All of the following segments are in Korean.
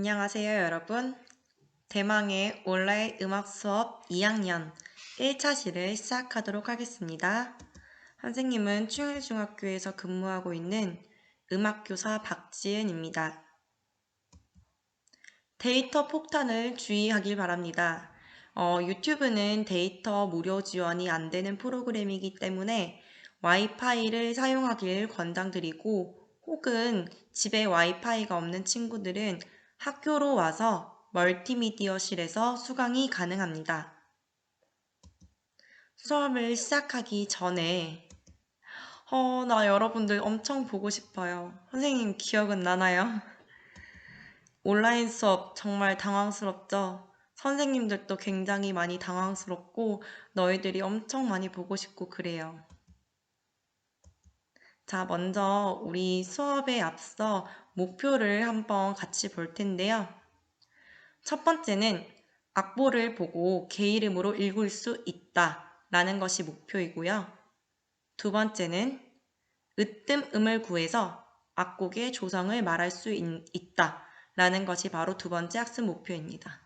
안녕하세요, 여러분. 대망의 온라인 음악 수업 2학년 1차시를 시작하도록 하겠습니다. 선생님은 충일중학교에서 근무하고 있는 음악교사 박지은입니다. 데이터 폭탄을 주의하길 바랍니다. 어, 유튜브는 데이터 무료 지원이 안 되는 프로그램이기 때문에 와이파이를 사용하길 권장드리고 혹은 집에 와이파이가 없는 친구들은 학교로 와서 멀티미디어실에서 수강이 가능합니다. 수업을 시작하기 전에 어, 나 여러분들 엄청 보고 싶어요. 선생님 기억은 나나요? 온라인 수업 정말 당황스럽죠? 선생님들도 굉장히 많이 당황스럽고 너희들이 엄청 많이 보고 싶고 그래요. 자, 먼저 우리 수업에 앞서 목표를 한번 같이 볼 텐데요. 첫 번째는 악보를 보고 개 이름으로 읽을 수 있다 라는 것이 목표이고요. 두 번째는 으뜸 음을 구해서 악곡의 조성을 말할 수 있 다 라는 것이 바로 두 번째 학습 목표입니다.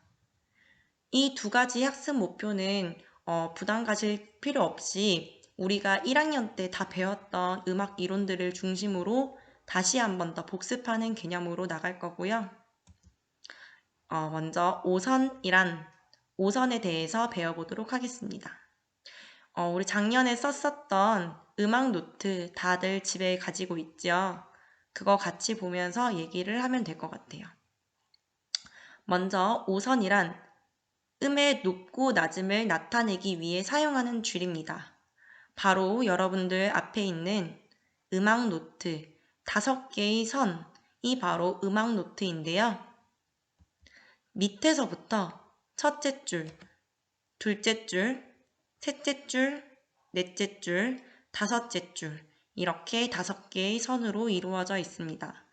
이 두 가지 학습 목표는 어, 부담 가질 필요 없이 우리가 1학년 때 다 배웠던 음악 이론들을 중심으로 다시 한 번 더 복습하는 개념으로 나갈 거고요. 어, 먼저 오선이란 오선에 대해서 배워보도록 하겠습니다. 어, 우리 작년에 썼었던 음악 노트 다들 집에 가지고 있죠? 그거 같이 보면서 얘기를 하면 될 것 같아요. 먼저 오선이란 음의 높고 낮음을 나타내기 위해 사용하는 줄입니다. 바로 여러분들 앞에 있는 음악 노트 다섯 개의 선이 바로 음악 노트인데요. 밑에서부터 첫째 줄, 둘째 줄, 셋째 줄, 넷째 줄, 다섯째 줄 이렇게 다섯 개의 선으로 이루어져 있습니다.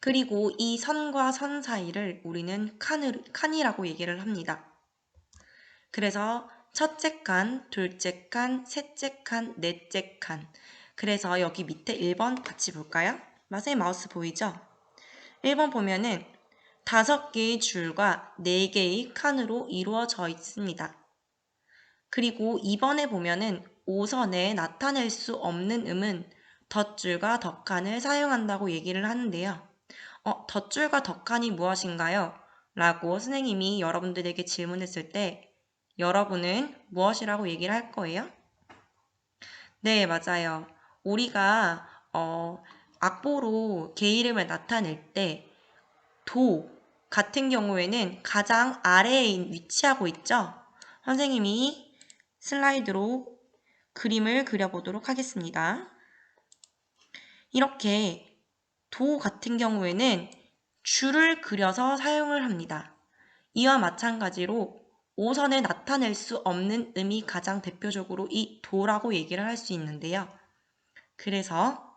그리고 이 선과 선 사이를 우리는 칸이라고 얘기를 합니다. 그래서 첫째 칸, 둘째 칸, 셋째 칸, 넷째 칸. 그래서 여기 밑에 1번 같이 볼까요? 마세 마우스 보이죠? 1번 보면은 다섯 개의 줄과 네 개의 칸으로 이루어져 있습니다. 그리고 2번에 보면은 5선에 나타낼 수 없는 음은 덧줄과 덧칸을 사용한다고 얘기를 하는데요. 어, 덧줄과 덧칸이 무엇인가요? 라고 선생님이 여러분들에게 질문했을 때 여러분은 무엇이라고 얘기를 할 거예요? 네, 맞아요. 우리가 어, 악보로 개 이름을 나타낼 때 도 같은 경우에는 가장 아래에 위치하고 있죠. 선생님이 슬라이드로 그림을 그려보도록 하겠습니다. 이렇게 도 같은 경우에는 줄을 그려서 사용을 합니다. 이와 마찬가지로 5선에 나타낼 수 없는 음이 가장 대표적으로 이 도라고 얘기를 할 수 있는데요. 그래서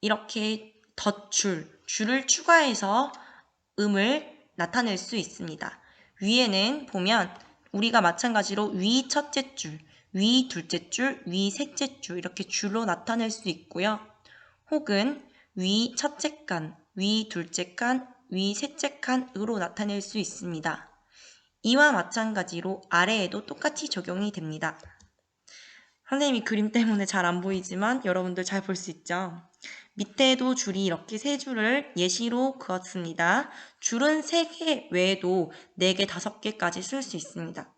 이렇게 덧줄, 줄을 추가해서 음을 나타낼 수 있습니다. 위에는 보면 우리가 마찬가지로 위 첫째 줄, 위 둘째 줄, 위 셋째 줄 이렇게 줄로 나타낼 수 있고요. 혹은 위 첫째 칸, 위 둘째 칸, 위 셋째 칸으로 나타낼 수 있습니다. 이와 마찬가지로 아래에도 똑같이 적용이 됩니다. 선생님이 그림 때문에 잘 안 보이지만 여러분들 잘 볼 수 있죠? 밑에도 줄이 이렇게 세 줄을 예시로 그었습니다. 줄은 3개 외에도 4개, 5개까지 쓸 수 있습니다.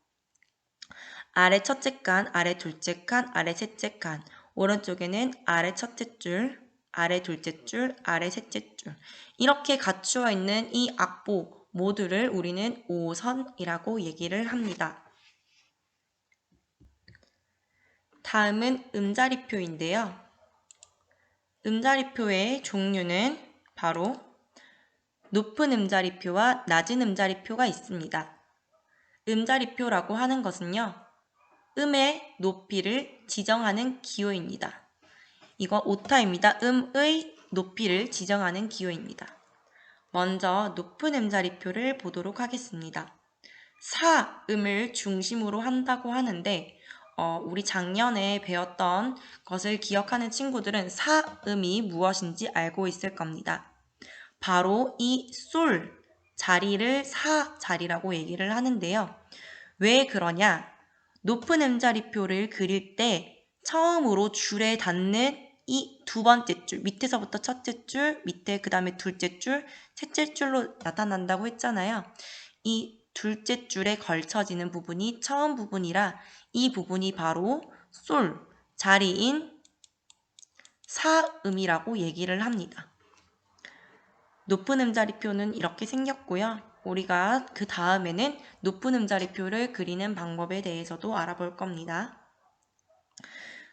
아래 첫째 칸, 아래 둘째 칸, 아래 셋째 칸 오른쪽에는 아래 첫째 줄, 아래 둘째 줄, 아래 셋째 줄 이렇게 갖추어 있는 이 악보 모두를 우리는 5선이라고 얘기를 합니다. 다음은 음자리표인데요. 음자리표의 종류는 바로 높은 음자리표와 낮은 음자리표가 있습니다. 음자리표라고 하는 것은요. 음의 높이를 지정하는 기호입니다. 이거 오타입니다. 음의 높이를 지정하는 기호입니다. 먼저 높은 음자리표를 보도록 하겠습니다. 사음을 중심으로 한다고 하는데 어, 우리 작년에 배웠던 것을 기억하는 친구들은 사음이 무엇인지 알고 있을 겁니다. 바로 이 솔 자리를 사 자리라고 얘기를 하는데요. 왜 그러냐? 높은 음자리표를 그릴 때 처음으로 줄에 닿는 이 두 번째 줄, 밑에서부터 첫째 줄, 밑에 그 다음에 둘째 줄, 셋째 줄로 나타난다고 했잖아요. 이 둘째 줄에 걸쳐지는 부분이 처음 부분이라 이 부분이 바로 솔, 자리인 사음이라고 얘기를 합니다. 높은 음자리표는 이렇게 생겼고요. 우리가 그 다음에는 높은 음자리표를 그리는 방법에 대해서도 알아볼 겁니다.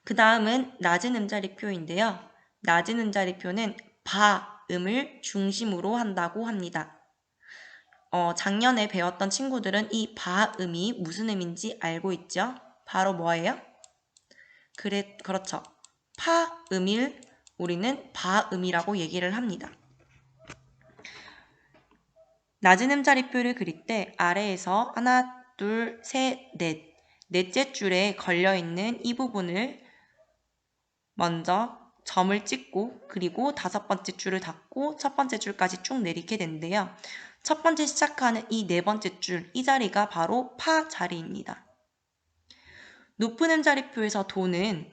그 다음은 낮은 음자리표인데요. 낮은 음자리표는 바음을 중심으로 한다고 합니다. 어, 작년에 배웠던 친구들은 이 바음이 무슨 음인지 알고 있죠? 바로 뭐예요? 그래, 그렇죠. 파음일 우리는 바음이라고 얘기를 합니다. 낮은 음자리표를 그릴 때 아래에서 하나, 둘, 셋, 넷, 넷째 줄에 걸려있는 이 부분을 먼저 점을 찍고 그리고 다섯 번째 줄을 닫고 첫 번째 줄까지 쭉 내리게 되는데요. 첫 번째 시작하는 이 네 번째 줄, 이 자리가 바로 파 자리입니다. 높은 음자리표에서 도는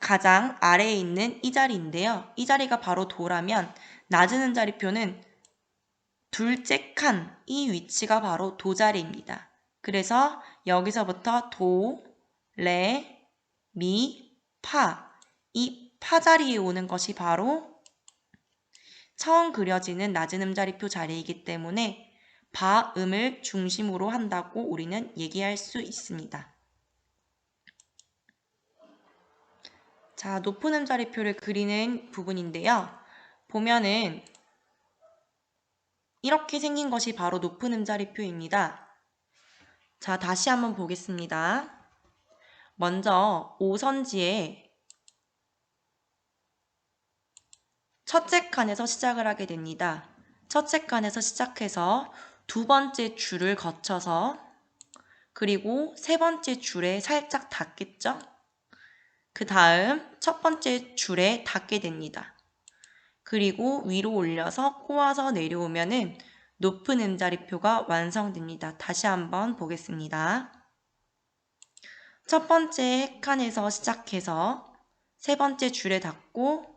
가장 아래에 있는 이 자리인데요. 이 자리가 바로 도라면 낮은 음자리표는 둘째 칸, 이 위치가 바로 도 자리입니다. 그래서 여기서부터 도, 레, 미, 파. 이 파 자리에 오는 것이 바로 처음 그려지는 낮은 음자리표 자리이기 때문에 바음을 중심으로 한다고 우리는 얘기할 수 있습니다. 자, 높은 음자리표를 그리는 부분인데요. 보면은 이렇게 생긴 것이 바로 높은 음자리표입니다. 자, 다시 한번 보겠습니다. 먼저 5선지에 첫째 칸에서 시작을 하게 됩니다. 첫째 칸에서 시작해서 두 번째 줄을 거쳐서 그리고 세 번째 줄에 살짝 닿겠죠? 그 다음 첫 번째 줄에 닿게 됩니다. 그리고 위로 올려서 꼬아서 내려오면은 높은 음자리표가 완성됩니다. 다시 한번 보겠습니다. 첫 번째 칸에서 시작해서 세 번째 줄에 닿고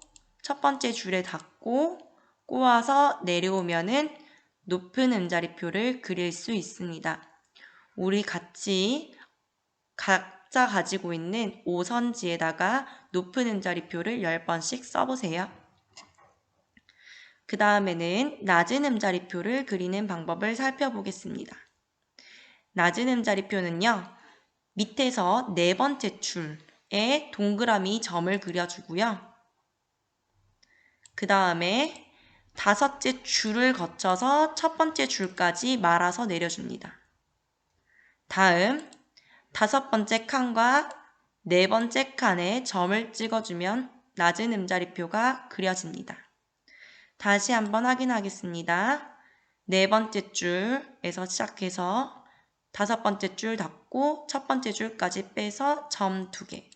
첫 번째 줄에 닿고 꼬아서 내려오면은 높은 음자리표를 그릴 수 있습니다. 우리 같이 각자 가지고 있는 5선지에다가 높은 음자리표를 10번씩 써보세요. 그 다음에는 낮은 음자리표를 그리는 방법을 살펴보겠습니다. 낮은 음자리표는요. 밑에서 네 번째 줄에 동그라미 점을 그려주고요. 그 다음에 다섯째 줄을 거쳐서 첫 번째 줄까지 말아서 내려줍니다. 다음 다섯 번째 칸과 네 번째 칸에 점을 찍어주면 낮은 음자리표가 그려집니다. 다시 한번 확인하겠습니다. 네 번째 줄에서 시작해서 다섯 번째 줄 닫고 첫 번째 줄까지 빼서 점두 개.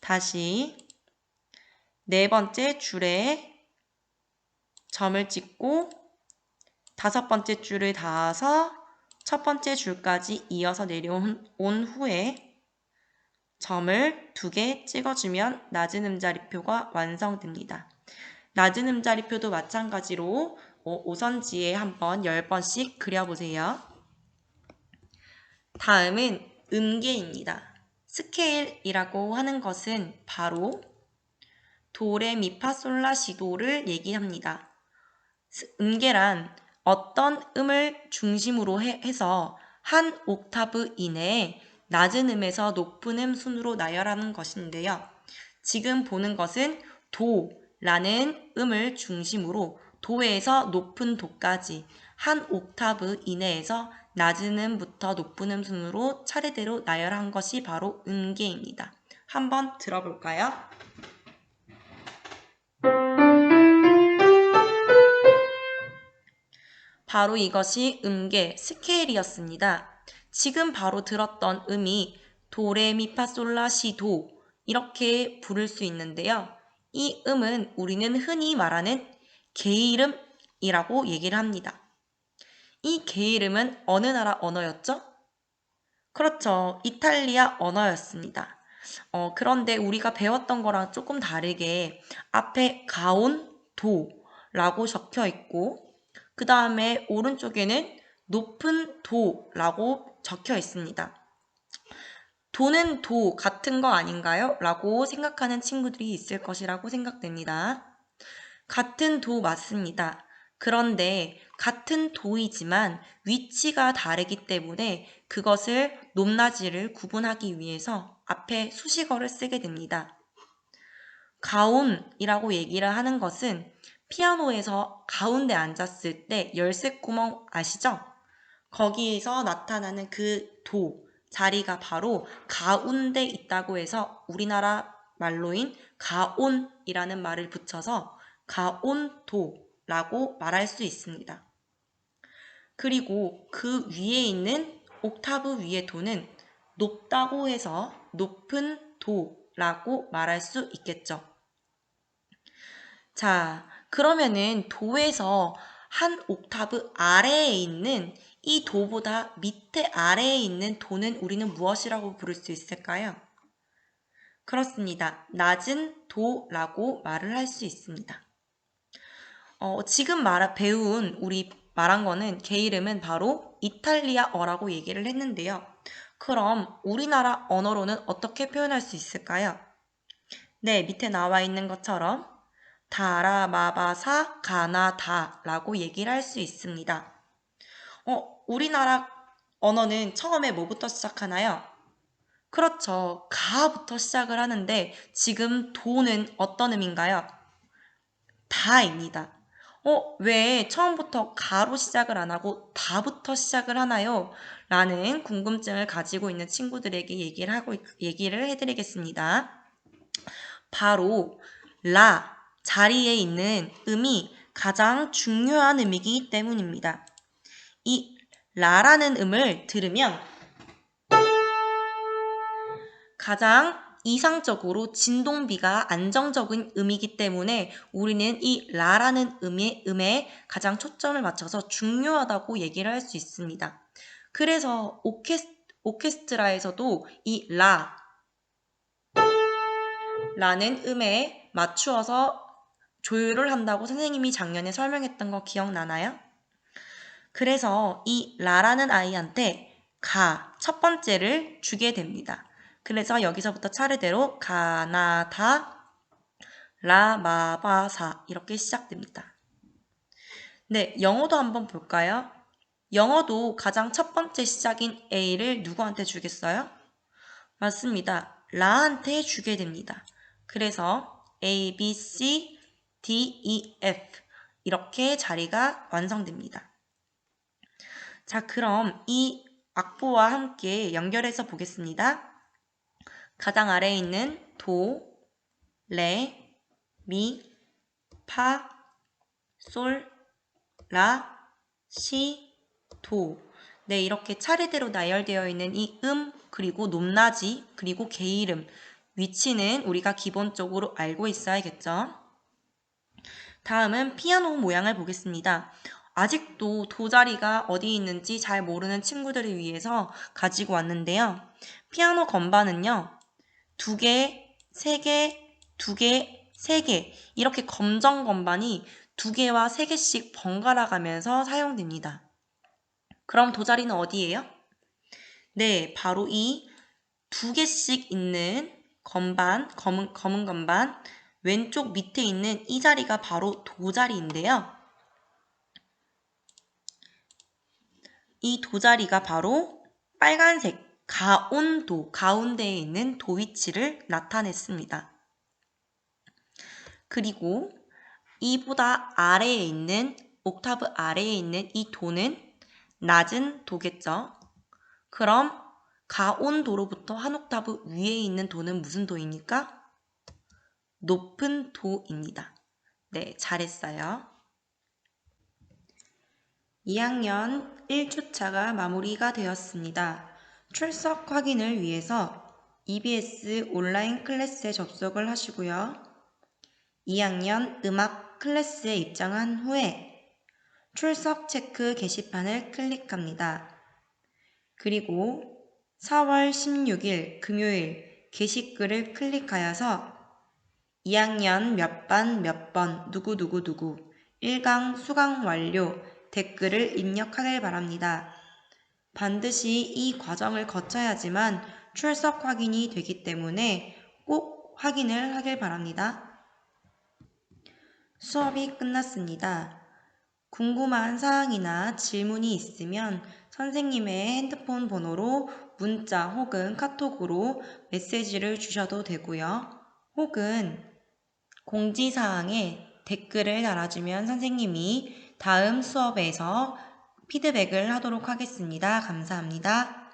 다시 네 번째 줄에 점을 찍고 다섯 번째 줄을 닿아서 첫 번째 줄까지 이어서 내려온 후에 점을 두 개 찍어주면 낮은 음자리표가 완성됩니다. 낮은 음자리표도 마찬가지로 5선지에 한번 10번씩 그려보세요. 다음은 음계입니다. 스케일이라고 하는 것은 바로 도레미파솔라시도를 얘기합니다. 음계란 어떤 음을 중심으로 해서 한 옥타브 이내에 낮은 음에서 높은 음 순으로 나열하는 것인데요. 지금 보는 것은 도라는 음을 중심으로 도에서 높은 도까지 한 옥타브 이내에서 낮은 음부터 높은 음 순으로 차례대로 나열한 것이 바로 음계입니다. 한번 들어볼까요? 바로 이것이 음계 스케일이었습니다. 지금 바로 들었던 음이 도레미파솔라시도 이렇게 부를 수 있는데요. 이 음은 우리는 흔히 말하는 게이름이라고 얘기를 합니다. 이 게이름은 어느 나라 언어였죠? 그렇죠. 이탈리아 언어였습니다. 어, 그런데 우리가 배웠던 거랑 조금 다르게 앞에 가온 도라고 적혀 있고 그 다음에 오른쪽에는 높은 도라고 적혀 있습니다. 도는 도 같은 거 아닌가요? 라고 생각하는 친구들이 있을 것이라고 생각됩니다. 같은 도 맞습니다. 그런데 같은 도이지만 위치가 다르기 때문에 그것을 높낮이를 구분하기 위해서 앞에 수식어를 쓰게 됩니다. 가온이라고 얘기를 하는 것은 피아노에서 가운데 앉았을 때 열쇠 구멍 아시죠? 거기에서 나타나는 그 도, 자리가 바로 가운데 있다고 해서 우리나라 말로인 가온이라는 말을 붙여서 가온도라고 말할 수 있습니다. 그리고 그 위에 있는 옥타브 위의 도는 높다고 해서 높은 도라고 말할 수 있겠죠. 자, 그러면은 도에서 한 옥타브 아래에 있는 이 도보다 밑에 아래에 있는 도는 우리는 무엇이라고 부를 수 있을까요? 그렇습니다. 낮은 도라고 말을 할 수 있습니다. 어, 지금 말 배운 우리 말한 거는 개 이름은 바로 이탈리아어라고 얘기를 했는데요. 그럼 우리나라 언어로는 어떻게 표현할 수 있을까요? 네, 밑에 나와 있는 것처럼 다라마바사 가나다라고 얘기를 할 수 있습니다. 어, 우리나라 언어는 처음에 뭐부터 시작하나요? 그렇죠. 가부터 시작을 하는데 지금 도는 어떤 의미인가요? 다입니다. 어, 왜 처음부터 가로 시작을 안 하고 다부터 시작을 하나요? 라는 궁금증을 가지고 있는 친구들에게 얘기를 하고, 얘기를 해드리겠습니다. 바로, 라, 자리에 있는 음이 가장 중요한 음이기 때문입니다. 이 라라는 음을 들으면 가장 이상적으로 진동비가 안정적인 음이기 때문에 우리는 이 라라는 음의 음에 가장 초점을 맞춰서 중요하다고 얘기를 할 수 있습니다. 그래서 오케스, 오케스트라에서도 이 라, 라는 음에 맞추어서 조율을 한다고 선생님이 작년에 설명했던 거 기억나나요? 그래서 이 라라는 아이한테 가, 첫 번째를 주게 됩니다. 그래서 여기서부터 차례대로 가나다, 라마바사 이렇게 시작됩니다. 네, 영어도 한번 볼까요? 영어도 가장 첫 번째 시작인 A를 누구한테 주겠어요? 맞습니다. 라한테 주게 됩니다. 그래서 A, B, C, D, E, F 이렇게 자리가 완성됩니다. 자, 그럼 이 악보와 함께 연결해서 보겠습니다. 가장 아래에 있는 도, 레, 미, 파, 솔, 라, 시, 도. 네, 이렇게 차례대로 나열되어 있는 이 음, 그리고 높낮이, 그리고 게이름, 위치는 우리가 기본적으로 알고 있어야겠죠. 다음은 피아노 모양을 보겠습니다. 아직도 도자리가 어디 있는지 잘 모르는 친구들을 위해서 가지고 왔는데요. 피아노 건반은요. 두 개, 세 개, 두 개, 세 개. 이렇게 검정 건반이 두 개와 세 개씩 번갈아 가면서 사용됩니다. 그럼 도자리는 어디예요? 네, 바로 이 두 개씩 있는 건반, 검은, 검은 건반, 왼쪽 밑에 있는 이 자리가 바로 도자리인데요. 이 도자리가 바로 빨간색 가온도, 가운데에 있는 도 위치를 나타냈습니다. 그리고 이보다 아래에 있는 옥타브 아래에 있는 이 도는 낮은 도겠죠. 그럼 가온도로부터 한 옥타브 위에 있는 도는 무슨 도입니까? 높은 도입니다. 네, 잘했어요. 2학년 1주차가 마무리가 되었습니다. 출석 확인을 위해서 EBS 온라인 클래스에 접속을 하시고요. 2학년 음악 클래스에 입장한 후에 출석 체크 게시판을 클릭합니다. 그리고 4월 16일 금요일 게시글을 클릭하여서 2학년 몇 반 몇 번 누구누구누구 1강 수강 완료 댓글을 입력하길 바랍니다. 반드시 이 과정을 거쳐야지만 출석 확인이 되기 때문에 꼭 확인을 하길 바랍니다. 수업이 끝났습니다. 궁금한 사항이나 질문이 있으면 선생님의 핸드폰 번호로 문자 혹은 카톡으로 메시지를 주셔도 되고요. 혹은 공지사항에 댓글을 달아주면 선생님이 다음 수업에서 피드백을 하도록 하겠습니다. 감사합니다.